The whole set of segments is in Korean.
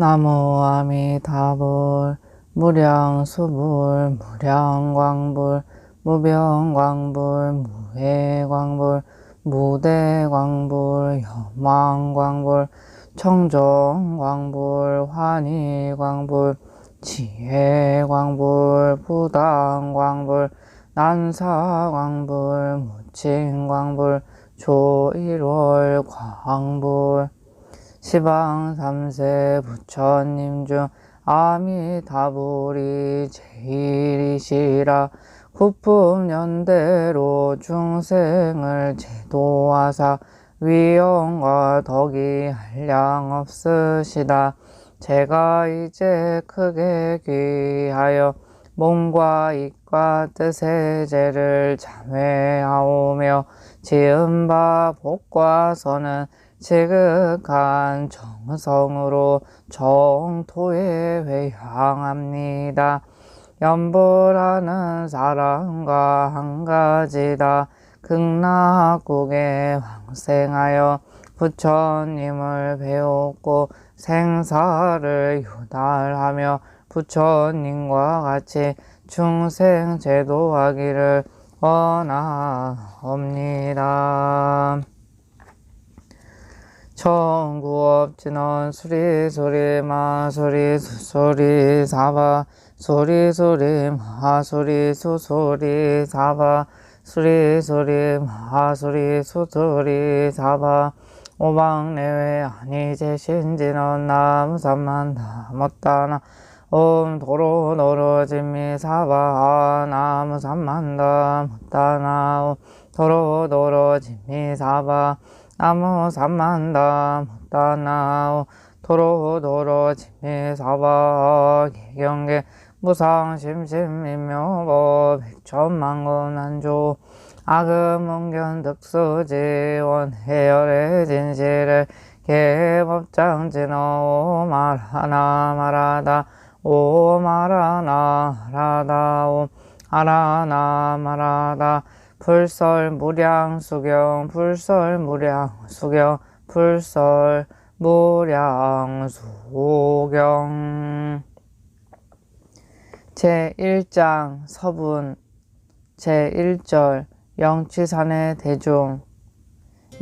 나무 아미타불 무량수불 무량광불 무병광불 무해광불 무대광불 여망광불 청정광불 환희광불 지혜광불 부당광불 난사광불 무칭광불 조일월 광불 시방 삼세 부처님 중 아미다불이 제일이시라 구품 연대로 중생을 제도하사 위엄과 덕이 한량 없으시다. 제가 이제 크게 귀하여 몸과 입과 뜻의 죄를 참회하오며 지은 바 복과 선은 지극한 정성으로 정토에 회향합니다. 연불하는 사람과 한 가지다. 극락국에 왕생하여 부처님을 배웠고 생사를 유달하며 부처님과 같이 중생 제도하기를 원하옵니다. 천구업진원 수리소리 마소리 수소리 사바 소리소리 마소리 수소리 사바 수리소리 마소리 수소리 사바. 오방내외 아니제신진원 남삼만 남었다나. 옴 도로 노로진미 사바 나무삼만 다 못다나. 옴 도로 노로진미 사바 나무 삼만다 못다나 옴 도로 도로 진미 사바 개경계 무상심심미묘보 백천만군 한조 악음문견 득수지 원 해열의 진실을 개법장진어 말하나 말하다. 오 말하나 말하다. 오 말하나 말하다 불설 무량 수경 불설 무량 수경 불설 무량 수경 제1장 서분 제1절 영취산의 대중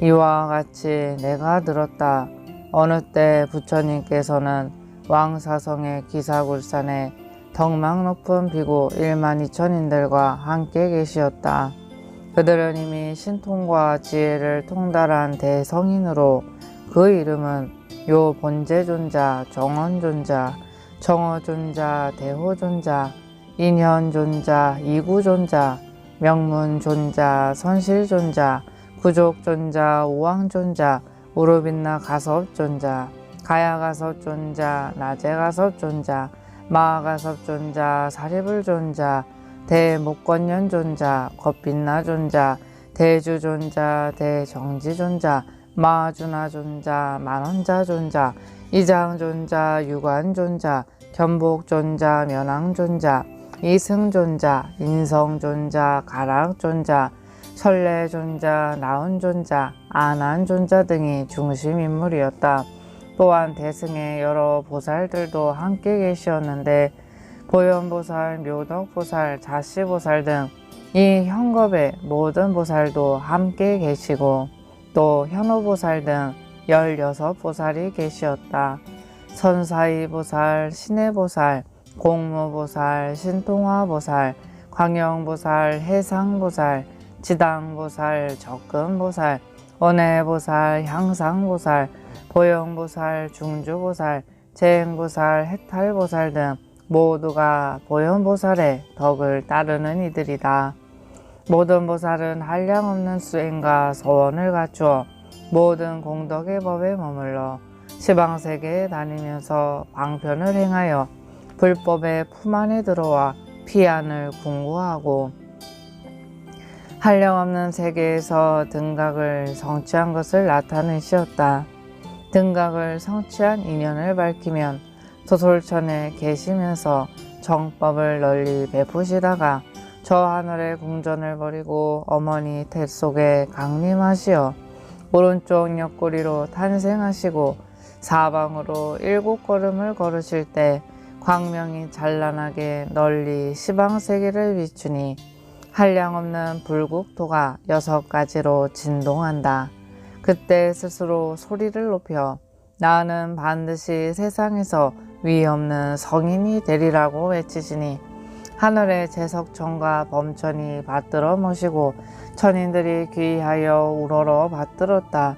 이와 같이 내가 들었다. 어느 때 부처님께서는 왕사성의 기사굴산에 덕망 높은 비구 1만 2천인들과 함께 계시었다. 그들은 이미 신통과 지혜를 통달한 대성인으로 그 이름은 요 본제존자, 정원존자, 정어존자, 대호존자, 인현존자, 이구존자, 명문존자, 선실존자, 구족존자, 우왕존자, 우르빈나 가섭존자, 가야가섭존자, 나제가섭존자, 마가섭존자, 사리불존자, 대목권년존자, 겁빛나존자, 대주존자, 대정지존자, 마주나존자, 만원자존자, 이장존자, 유관존자, 견복존자, 면왕존자, 이승존자, 인성존자, 가락존자, 설레존자, 나은존자, 안한존자 등이 중심인물이었다. 또한 대승의 여러 보살들도 함께 계시었는데 보현보살, 묘덕보살, 자시보살 등 이 현겁의 모든 보살도 함께 계시고 또 현호보살 등 16보살이 계시었다. 선사이보살, 신해보살, 공무보살, 신통화보살, 광영보살, 해상보살, 지당보살, 적금보살, 원해보살, 향상보살, 보영보살, 중주보살, 재행보살, 해탈보살 등 모두가 보현보살의 덕을 따르는 이들이다. 모든 보살은 한량없는 수행과 서원을 갖추어 모든 공덕의 법에 머물러 시방세계에 다니면서 방편을 행하여 불법의 품 안에 들어와 피안을 궁구하고 한량없는 세계에서 등각을 성취한 것을 나타내시었다. 등각을 성취한 인연을 밝히면 소솔천에 계시면서 정법을 널리 베푸시다가 저 하늘의 궁전을 버리고 어머니 뱃속에 강림하시어 오른쪽 옆구리로 탄생하시고 사방으로 일곱 걸음을 걸으실 때 광명이 찬란하게 널리 시방 세계를 비추니 한량없는 불국토가 여섯 가지로 진동한다. 그때 스스로 소리를 높여 나는 반드시 세상에서 위 없는 성인이 되리라고 외치시니 하늘의 제석천과 범천이 받들어 모시고 천인들이 귀하여 우러러 받들었다.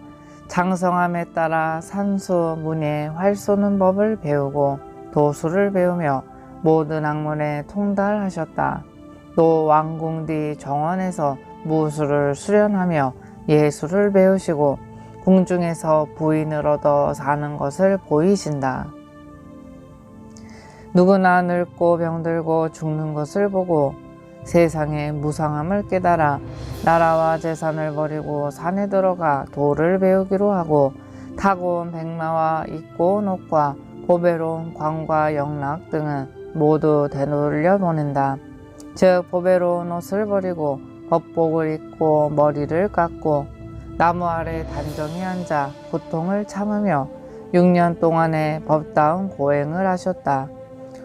장성함에 따라 산수, 문예, 활 쏘는 법을 배우고 도수를 배우며 모든 학문에 통달하셨다. 또 왕궁 뒤 정원에서 무술을 수련하며 예술을 배우시고 궁중에서 부인을 얻어 사는 것을 보이신다. 누구나 늙고 병들고 죽는 것을 보고 세상의 무상함을 깨달아 나라와 재산을 버리고 산에 들어가 도를 배우기로 하고 타고 온 백마와 입고 온 옷과 보배로운 광과 영락 등은 모두 되돌려 보낸다. 즉 보배로운 옷을 버리고 법복을 입고 머리를 깎고 나무 아래 단정히 앉아 고통을 참으며 6년 동안의 법다운 고행을 하셨다.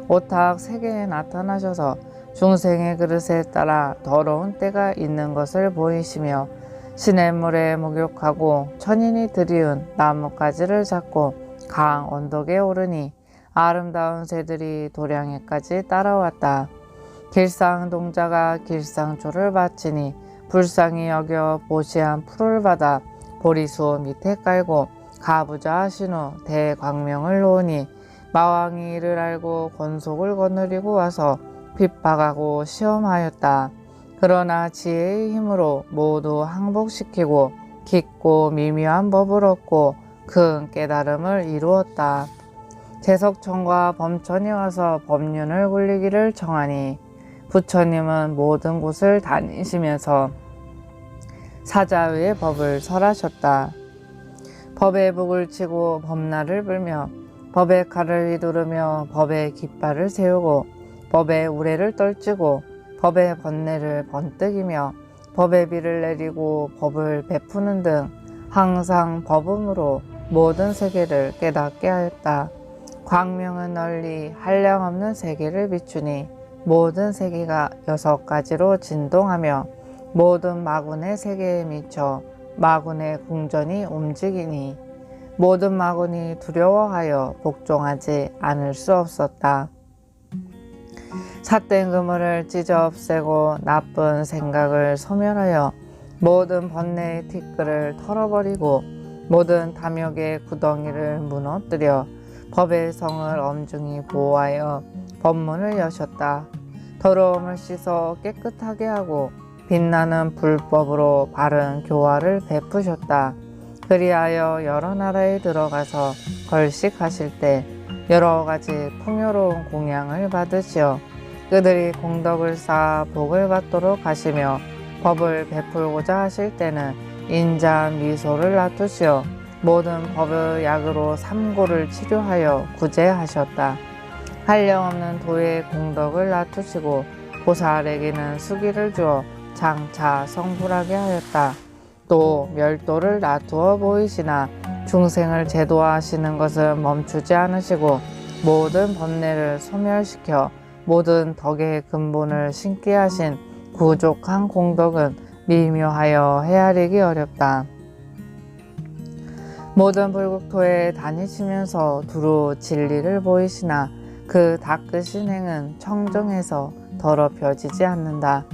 오탁 세계에 나타나셔서 중생의 그릇에 따라 더러운 때가 있는 것을 보이시며 시냇 물에 목욕하고 천인이 들이운 나뭇가지를 잡고 강 언덕에 오르니 아름다운 새들이 도량에까지 따라왔다. 길상 동자가 길상초를 바치니 불쌍히 여겨 보시한 풀을 받아 보리수 밑에 깔고 가부좌 하신 후 대광명을 놓으니 마왕이 이를 알고 권속을 거느리고 와서 핍박하고 시험하였다. 그러나 지혜의 힘으로 모두 항복시키고 깊고 미묘한 법을 얻고 큰 깨달음을 이루었다. 제석천과 범천이 와서 법륜을 굴리기를 청하니 부처님은 모든 곳을 다니시면서 사자의 법을 설하셨다. 법의 북을 치고 법날을 불며 법의 칼을 휘두르며 법의 깃발을 세우고 법의 우레를 떨치고 법의 번뇌를 번뜩이며 법의 비를 내리고 법을 베푸는 등 항상 법음으로 모든 세계를 깨닫게 하였다. 광명은 널리 한량없는 세계를 비추니 모든 세계가 여섯 가지로 진동하며 모든 마군의 세계에 미쳐 마군의 궁전이 움직이니 모든 마군이 두려워하여 복종하지 않을 수 없었다. 삿된 그물을 찢어 없애고 나쁜 생각을 소멸하여 모든 번뇌의 티끌을 털어버리고 모든 탐욕의 구덩이를 무너뜨려 법의 성을 엄중히 보호하여 법문을 여셨다. 더러움을 씻어 깨끗하게 하고 빛나는 불법으로 바른 교화를 베푸셨다. 그리하여 여러 나라에 들어가서 걸식하실 때 여러 가지 풍요로운 공양을 받으시어 그들이 공덕을 쌓아 복을 받도록 하시며 법을 베풀고자 하실 때는 인자 미소를 놔두시어 모든 법의 약으로 삼고를 치료하여 구제하셨다. 한량없는 도의 공덕을 놔두시고 보살에게는 수기를 주어 장차 성불하게 하였다. 또 멸도를 놔두어 보이시나 중생을 제도화하시는 것은 멈추지 않으시고 모든 번뇌를 소멸시켜 모든 덕의 근본을 신께 하신 부족한 공덕은 미묘하여 헤아리기 어렵다. 모든 불국토에 다니시면서 두루 진리를 보이시나 그 닦으신 행은 청정해서 더럽혀지지 않는다.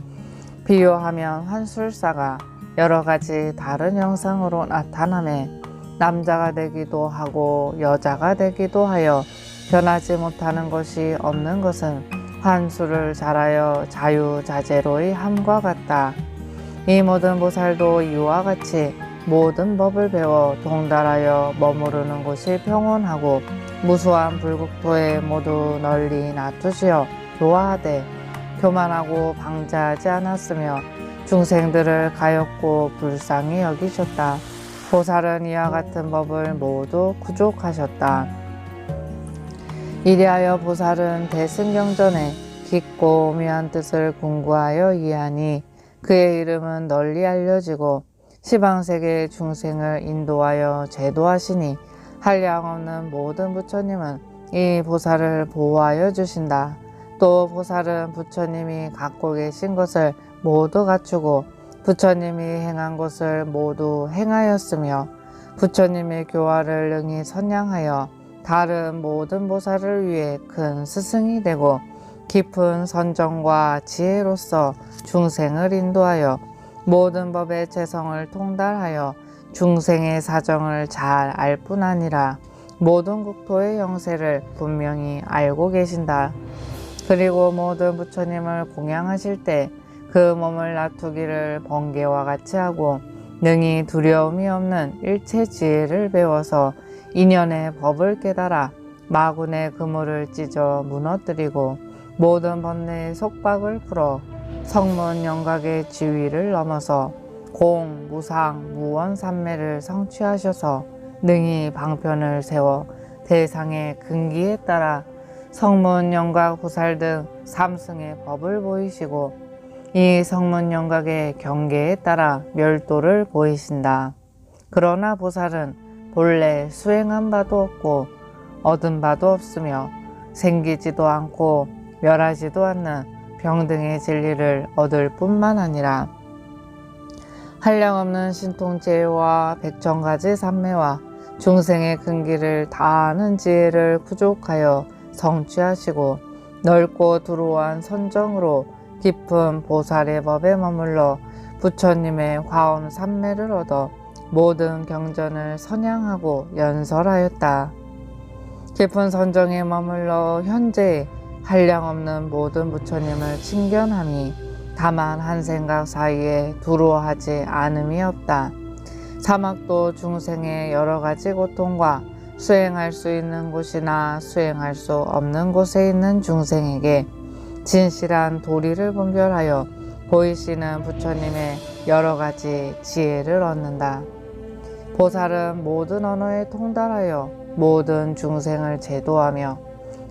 비유하면 환술사가 여러 가지 다른 형상으로 나타남에 남자가 되기도 하고 여자가 되기도 하여 변하지 못하는 것이 없는 것은 환술을 잘하여 자유자재로의 함과 같다. 이 모든 보살도 이와 같이 모든 법을 배워 동달하여 머무르는 곳이 평온하고 무수한 불국토에 모두 널리 놔두시어 교화하되 교만하고 방자하지 않았으며 중생들을 가엾고 불쌍히 여기셨다. 보살은 이와 같은 법을 모두 구족하셨다. 이리하여 보살은 대승경전에 깊고 오묘한 뜻을 공부하여 이해하니 그의 이름은 널리 알려지고 시방세계의 중생을 인도하여 제도하시니 한량 없는 모든 부처님은 이 보살을 보호하여 주신다. 또 보살은 부처님이 갖고 계신 것을 모두 갖추고 부처님이 행한 것을 모두 행하였으며 부처님의 교화를 능히 선양하여 다른 모든 보살을 위해 큰 스승이 되고 깊은 선정과 지혜로서 중생을 인도하여 모든 법의 재성을 통달하여 중생의 사정을 잘 알 뿐 아니라 모든 국토의 영세를 분명히 알고 계신다. 그리고 모든 부처님을 공양하실 때 그 몸을 놔두기를 번개와 같이 하고 능히 두려움이 없는 일체 지혜를 배워서 인연의 법을 깨달아 마군의 그물을 찢어 무너뜨리고 모든 번뇌의 속박을 풀어 성문 영각의 지위를 넘어서 공, 무상, 무원 삼매를 성취하셔서 능히 방편을 세워 대상의 근기에 따라 성문 영각 보살 등 삼승의 법을 보이시고 이 성문 영각의 경계에 따라 멸도를 보이신다. 그러나 보살은 본래 수행한 바도 없고 얻은 바도 없으며 생기지도 않고 멸하지도 않는 병등의 진리를 얻을 뿐만 아니라 한량없는 신통제와 백천가지 삼매와 중생의 근기를 다 아는 지혜를 부족하여 성취하시고 넓고 두루한 선정으로 깊은 보살의 법에 머물러 부처님의 화엄 삼매를 얻어 모든 경전을 선양하고 연설하였다. 깊은 선정에 머물러 현재 한량없는 모든 부처님을 친견함이 다만 한 생각 사이에 두루하지 않음이 없다. 사막도 중생의 여러 가지 고통과 수행할 수 있는 곳이나 수행할 수 없는 곳에 있는 중생에게 진실한 도리를 분별하여 보이시는 부처님의 여러 가지 지혜를 얻는다. 보살은 모든 언어에 통달하여 모든 중생을 제도하며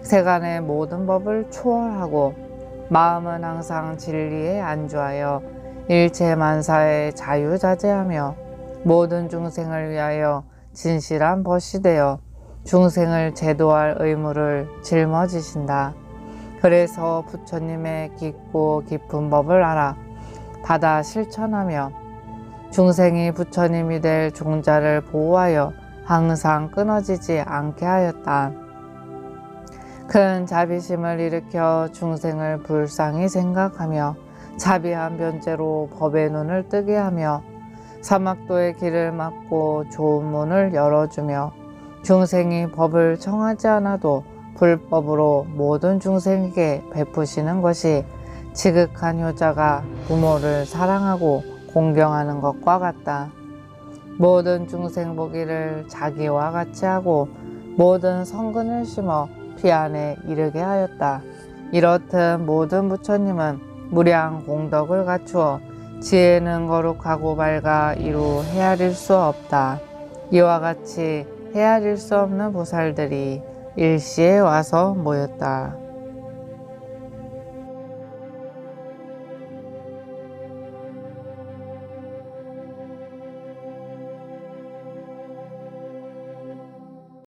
세간의 모든 법을 초월하고 마음은 항상 진리에 안주하여 일체 만사에 자유자재하며 모든 중생을 위하여 진실한 벗이 되어 중생을 제도할 의무를 짊어지신다. 그래서 부처님의 깊고 깊은 법을 알아 받아 실천하며 중생이 부처님이 될 종자를 보호하여 항상 끊어지지 않게 하였다. 큰 자비심을 일으켜 중생을 불쌍히 생각하며 자비한 변제로 법의 눈을 뜨게 하며 사막도의 길을 막고 좋은 문을 열어주며 중생이 법을 청하지 않아도 불법으로 모든 중생에게 베푸시는 것이 지극한 효자가 부모를 사랑하고 공경하는 것과 같다. 모든 중생 보기를 자기와 같이 하고 모든 성근을 심어 피 안에 이르게 하였다. 이렇듯 모든 부처님은 무량 공덕을 갖추어 지혜는 거룩하고 밝아 이루 헤아릴 수 없다. 이와 같이 헤아릴 수 없는 보살들이 일시에 와서 모였다.